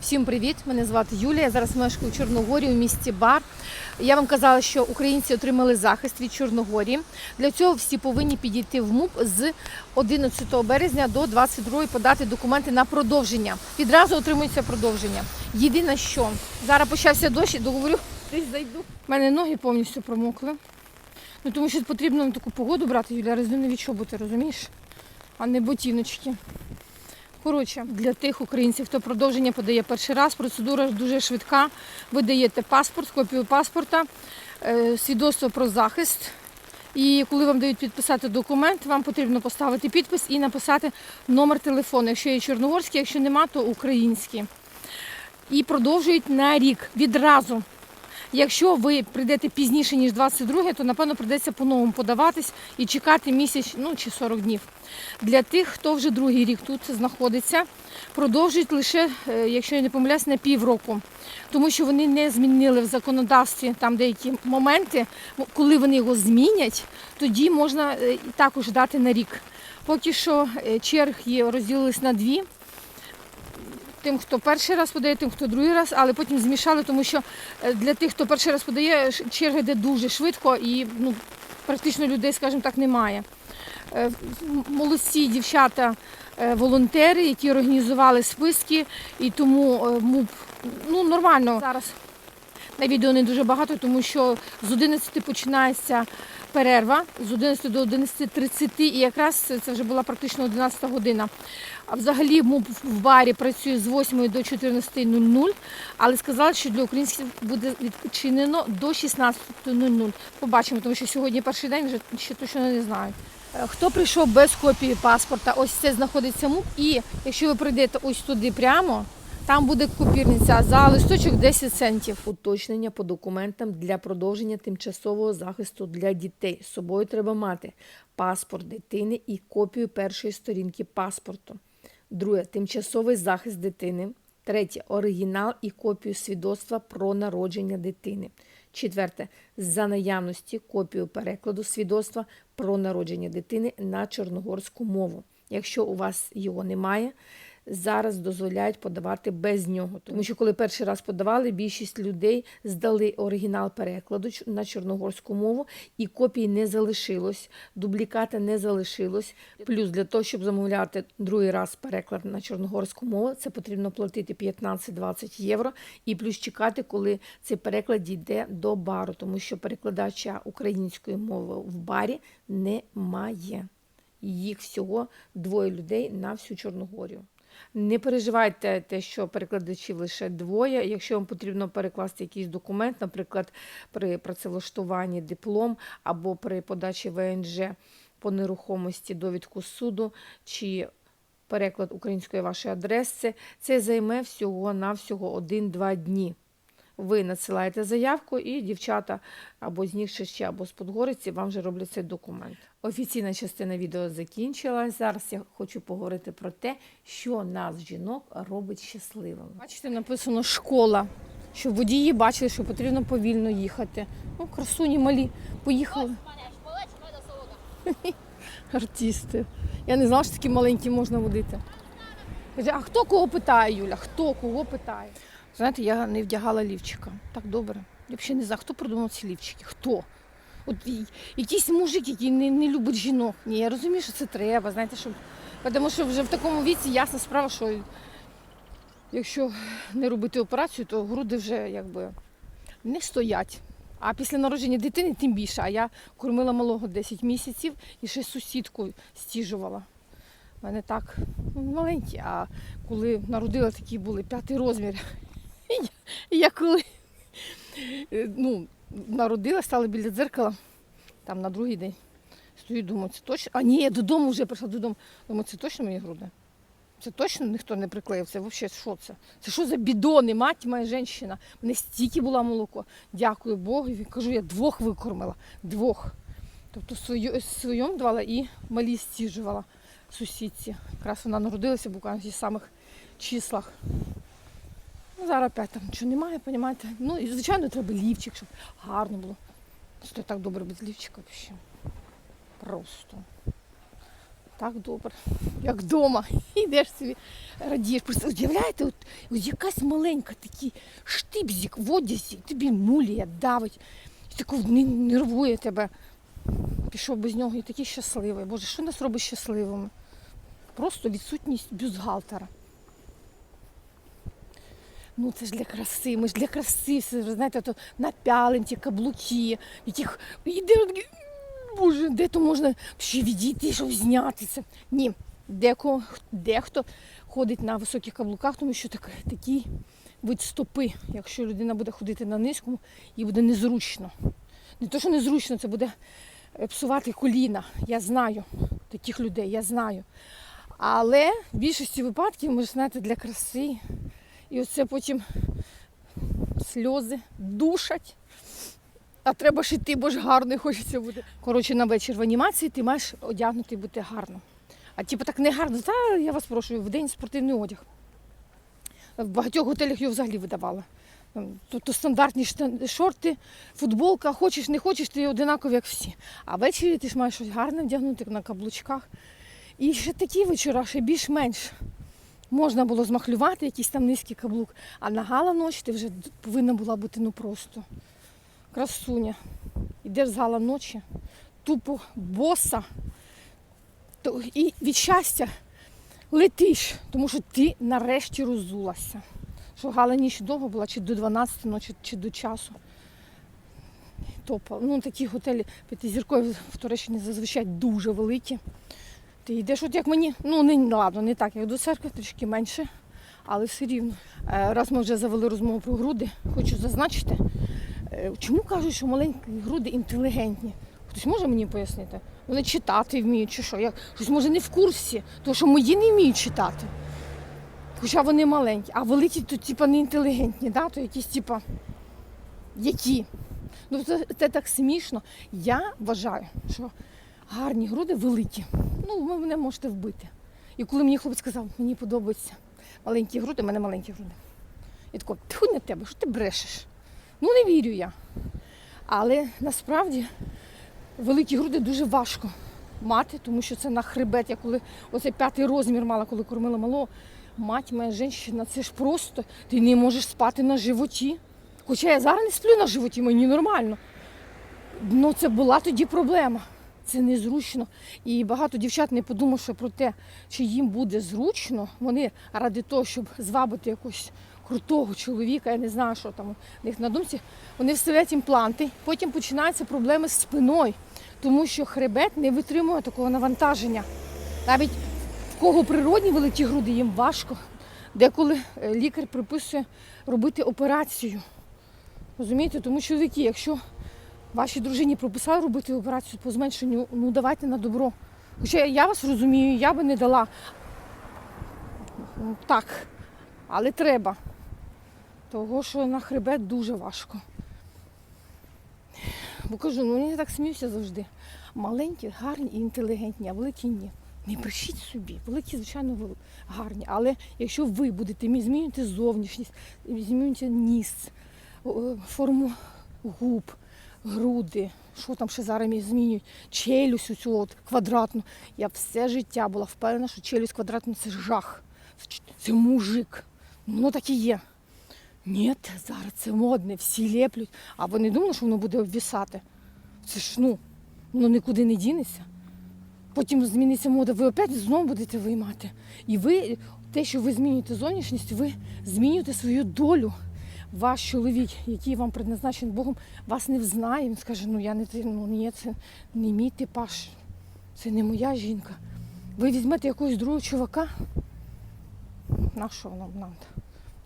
Всім привіт! Мене звати Юлія. Я зараз мешкаю у Чорногорі у місті Бар. Я вам казала, що українці отримали захист від Чорногорії. Для цього всі повинні підійти в МУП з 11 березня до 22 подати документи на продовження. Відразу отримується продовження. Єдине, що зараз почався дощ, і договорю, десь зайду. У мене ноги повністю промокли. Ну тому що потрібно таку погоду брати, Юля, резинові чоботи, розумієш? А не ботиночки. Коротше, для тих українців, хто продовження подає перший раз, процедура дуже швидка. Ви даєте паспорт, копію паспорта, е, свідоцтво про захист. І коли вам дають підписати документ, вам потрібно поставити підпис і написати номер телефону. Якщо є чорногорський, якщо нема, то український. І продовжують на рік відразу. Якщо ви прийдете пізніше, ніж 22, то напевно прийдеться по-новому подаватись і чекати місяць, ну чи 40 днів. Для тих, хто вже другий рік тут знаходиться, продовжують лише, е, якщо я не помиляюсь, на півроку. Тому що вони не змінили в законодавстві там деякі моменти. Коли вони його змінять, тоді можна е, також дати на рік. Поки що е, черг є розділились на дві. Тим, хто перший раз подає, тим, хто другий раз, але потім змішали, тому що е, для тих, хто перший раз подає, черга йде дуже швидко і ну, практично людей, скажімо так, немає. Е, Молодці дівчата, е, волонтери, які організували списки, і тому МУП ну, нормально зараз. На відео не дуже багато, тому що з 11 починається перерва, з 11 до 11.30, і якраз це вже була практично 11 година. А взагалі МУП в барі працює з 8 до 14.00, але сказали, що для українців буде відчинено до 16.00. Побачимо, тому що сьогодні перший день, вже ще точно не знаю. Е, Хто прийшов без копії паспорта, ось це знаходиться МУП. І якщо ви прийдете ось туди прямо, там буде купірниця за листочок 10 центів. Уточнення по документам для продовження тимчасового захисту для дітей. З собою треба мати паспорт дитини і копію першої сторінки паспорту. Друге тимчасовий захист дитини. Третє оригінал і копію свідоцтва про народження дитини. Четверте за наявності копію перекладу свідоцтва про народження дитини на чорногорську мову. Якщо у вас його немає, зараз дозволяють подавати без нього. Тому що коли перший раз подавали, більшість людей здали оригінал перекладу на чорногорську мову, і копій не залишилось, дубліката не залишилось. Плюс для того, щоб замовляти другий раз переклад на чорногорську мову, це потрібно платити 15-20 євро, і плюс чекати, коли цей переклад дійде до бару, тому що перекладача української мови в барі немає. Їх всього двоє людей на всю Чорногорію. Не переживайте те, що перекладачів лише двоє. Якщо вам потрібно перекласти якийсь документ, наприклад, при працевлаштуванні диплом або при подачі ВНЖ по нерухомості довідку суду чи переклад української вашої адреси, це займе всього-навсього 1-2 дні. Ви надсилаєте заявку, і дівчата або з Нігшища, або з Подгориці вам вже роблять цей документ. Офіційна частина відео закінчилась. Зараз я хочу поговорити про те, що нас, жінок, робить щасливими. Бачите, написано школа, щоб водії бачили, що потрібно повільно їхати. Ну, красуні малі, поїхали. Артисти. Я не знала, що такі маленькі можна водити. Каже, а хто кого питає, Юля? Хто кого питає? Знаєте, я не вдягала лівчика. Так добре. Я взагалі не знаю, хто придумав ці лівчики. Хто? От якийсь мужик, який не, не любить жінок. Ні, я розумію, що це треба, знаєте, щоб. Тому що вже в такому віці ясна справа, що якщо не робити операцію, то груди вже якби не стоять. А після народження дитини тим більше. А я кормила малого 10 місяців і ще сусідку стіжувала. У мене так маленькі, а коли народила, такі були п'ятий розмір. Я- коли е, ну, народила, стала біля дзеркала, там на другий день. Стою, думаю, це точно. А ні, я додому вже прийшла додому. Думаю, це точно мої груди. Це точно ніхто не приклеїв. Це взагалі що це? Це що за бідони, мать моя жінка? Мене стільки було молоко. Дякую Богові. Кажу, я двох викормила. Двох. Тобто свою, своєму давала і малі стіжувала сусідці. Якраз вона народилася буквально в тих самих числах. Ну, зараз опять там нічого немає, розумієте? Ну і звичайно треба лівчик, щоб гарно було. Це так добре без лівчика взагалі. Просто. Так добре. Як вдома. Йдеш собі, радієш. Просто уявляєте, от, от якась маленька такий штибзик в одязі, тобі мулія давить, і таку не- нервує тебе. Пішов без нього і такий щасливий. Боже, що нас робить щасливими? Просто відсутність бюстгальтера. Ну це ж для краси, ми ж для краси, все, знаєте, то напялим ті каблуки, яких іде боже, де то можна ще відійти, щоб зняти це. Ні, деко, дехто ходить на високих каблуках, тому що так, такий вид стопи. Якщо людина буде ходити на низькому, їй буде незручно. Не то, що незручно, це буде е, псувати коліна. Я знаю таких людей, я знаю. Але в більшості випадків, ми ж знаєте, для краси. І оце потім сльози душать. А треба ж іти, бо ж гарно хочеться бути. Коротше, на вечір в анімації ти маєш одягнути бути гарно. А типу так не гарно, та я вас прошу, в день спортивний одяг. В багатьох готелях його взагалі видавали. Тобто стандартні шорти, футболка, хочеш, не хочеш, ти одинакові, як всі. А ввечері ти ж маєш щось гарне вдягнути на каблучках. І ще такі вечора, ще більш-менш можна було змахлювати якийсь там низький каблук, а на гала ночі ти вже повинна була бути ну просто красуня. Йдеш з гала ночі, тупо боса, і від щастя летиш, тому що ти нарешті розулася. Що гала ніч довго була, чи до 12 ночі, чи до часу. Топа. Ну, такі готелі п'ятизіркові в Туреччині зазвичай дуже великі. Ти йдеш, от як мені, ну не ладно, не так, як до церкви, трішки менше, але все рівно. Е, Раз ми вже завели розмову про груди, хочу зазначити, е, чому кажуть, що маленькі груди інтелігентні? Хтось може мені пояснити? Вони читати вміють чи що? Я щось може не в курсі, тому що мої не вміють читати. Хоча вони маленькі, а великі то типа не інтелігентні, да? то якісь типа які. Ну це, це так смішно. Я вважаю, що гарні груди великі. Ну, ви мене можете вбити. І коли мені хлопець сказав, мені подобаються маленькі груди, в мене маленькі груди. Я тако, тьфу на тебе, що ти брешеш? Ну не вірю я. Але насправді великі груди дуже важко мати, тому що це на хребет. Я коли оце п'ятий розмір мала, коли кормила малого, мать моя жінка, це ж просто ти не можеш спати на животі. Хоча я зараз не сплю на животі, мені нормально. Ну це була тоді проблема. Це незручно. І багато дівчат не подумавши про те, чи їм буде зручно, вони ради того, щоб звабити якогось крутого чоловіка, я не знаю, що там у них на думці, вони вставляють імпланти, потім починаються проблеми з спиною, тому що хребет не витримує такого навантаження. Навіть в кого природні великі груди, їм важко. Деколи е, лікар приписує робити операцію. Розумієте, тому чоловіки, якщо вашій дружині прописали робити операцію по зменшенню, ну давайте на добро. Хоча я вас розумію, я би не дала. Так, але треба. Того, що на хребет дуже важко. Бо кажу, ну я так сміюся завжди. Маленькі, гарні і інтелігентні, а великі ні. Не брешіть собі. Великі, звичайно, гарні. Але якщо ви будете мі- змінювати зовнішність, змінювати ніс, форму губ, груди, що там ще зараз мені змінюють, челюсть цю от квадратну. Я все життя була впевнена, що челюсть квадратна це жах. Це, мужик. Воно так і є. Ні, зараз це модне, всі леплють. А ви не думали, що воно буде обвісати? Це ж ну, воно нікуди не дінеться. Потім зміниться мода, ви опять знову будете виймати. І ви, те, що ви змінюєте зовнішність, ви змінюєте свою долю. Ваш чоловік, який вам предназначений Богом, вас не взнає. Він скаже, ну я не ну ні, це не мій типаж, це не моя жінка. Ви візьмете якогось другого чувака. На що нам нам?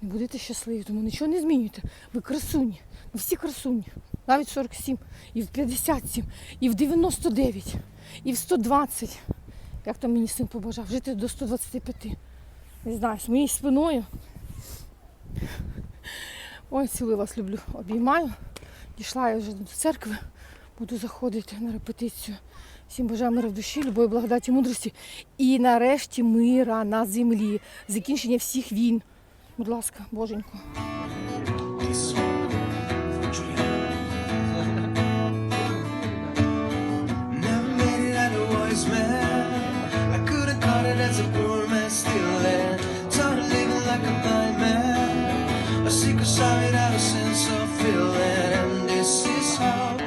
Не будете щасливі, тому нічого не змінюйте. Ви красуні. Ви всі красуні. Навіть 47, і в 57, і в 99, і в 120. Як там мені син побажав, жити до 125. Не знаю, з моєю спиною. Ой, цілую вас люблю. Обіймаю. Дійшла я вже до церкви, буду заходити на репетицію. Всім бажаю миру в душі, любові, благодаті, мудрості. І нарешті мира на землі. Закінчення всіх війн. Будь ласка, боженько. side out a sense of feeling and this is how